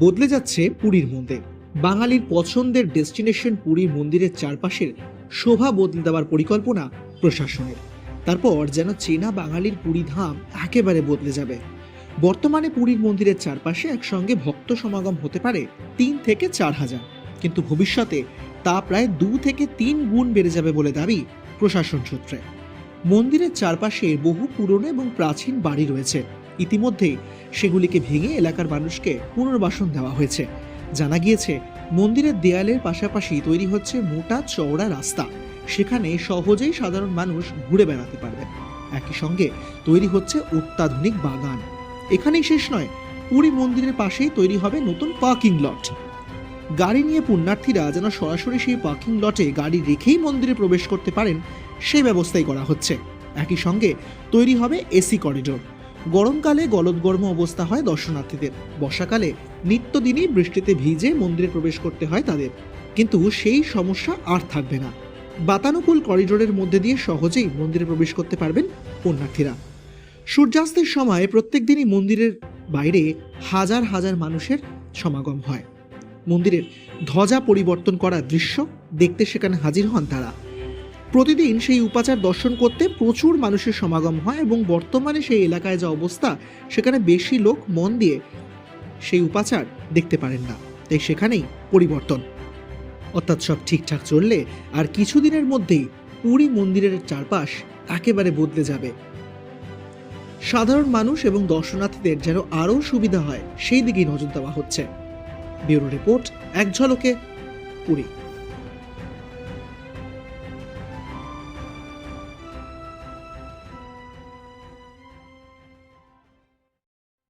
বদলে যাচ্ছে পুরীর মন্দির। বাঙালির পছন্দের ডেস্টিনেশন পুরীর মন্দিরের চারপাশের শোভা বদলে দেওয়ার পরিকল্পনা প্রশাসনের। তারপর যেন চেনা বাঙালির পুরী ধাম একেবারে বদলে যাবে। বর্তমানে পুরীর মন্দিরের চারপাশে একসঙ্গে ভক্ত সমাগম হতে পারে তিন থেকে চার হাজার। কিন্তু ভবিষ্যতে তা প্রায় দু থেকে তিন গুণ বেড়ে যাবে বলে দাবি প্রশাসন সূত্রে। মন্দিরের চারপাশে বহু পুরনো এবং প্রাচীন বাড়ি রয়েছে। ইতিমধ্যেই সেগুলিকে ভেঙে এলাকার মানুষকে পুনর্বাসন দেওয়া হয়েছে। জানা গিয়েছে, মন্দিরের দেয়ালের পাশাপাশি তৈরি হচ্ছে মোটা চওড়া রাস্তা। সেখানে সহজেই সাধারণ মানুষ ঘুরে বেড়াতে পারবেন একই সঙ্গে তৈরি হচ্ছে অত্যাধুনিক বাগান। এখানেই শেষ নয়, পুরী মন্দিরের পাশেই তৈরি হবে নতুন পার্কিং লট গাড়ি নিয়ে পুণ্যার্থীরা যেন সরাসরি সেই পার্কিং লটে গাড়ি রেখেই মন্দিরে প্রবেশ করতে পারেন সেই ব্যবস্থাই করা হচ্ছে। একই সঙ্গে তৈরি হবে এসি করিডোর গরমকালে গলদগর্ম অবস্থা হয় দর্শনার্থীদের। বর্ষাকালে নিত্যদিনই বৃষ্টিতে ভিজে মন্দিরে প্রবেশ করতে হয় তাদের। কিন্তু সেই সমস্যা আর থাকবে না। বাতানুকূল করিডোরের মধ্যে দিয়ে সহজেই মন্দিরে প্রবেশ করতে পারবেন পুণ্যার্থীরা। সূর্যাস্তের সময় প্রত্যেক দিনই মন্দিরের বাইরে হাজার হাজার মানুষের সমাগম হয়। মন্দিরের ধ্বজা পরিবর্তন করা দৃশ্য দেখতে সেখানে হাজির হন তারা। প্রতিদিন সেই উপাচার দর্শন করতে প্রচুর মানুষের সমাগম হয় এবং বর্তমানে সেই এলাকায় যা অবস্থা, সেখানে বেশি লোক মন দিয়ে সেই উপাচার দেখতে পারেন না। তাই সেখানেই পরিবর্তন। অর্থাৎ সব ঠিকঠাক চললে আর কিছুদিনের মধ্যেই পুরী মন্দিরের চারপাশ একেবারে বদলে যাবে। সাধারণ মানুষ এবং দর্শনার্থীদের যেন আরও সুবিধা হয়, সেই দিকেই নজর দেওয়া হচ্ছে। ব্যুরো রিপোর্ট, এক ঝলকে পুরী।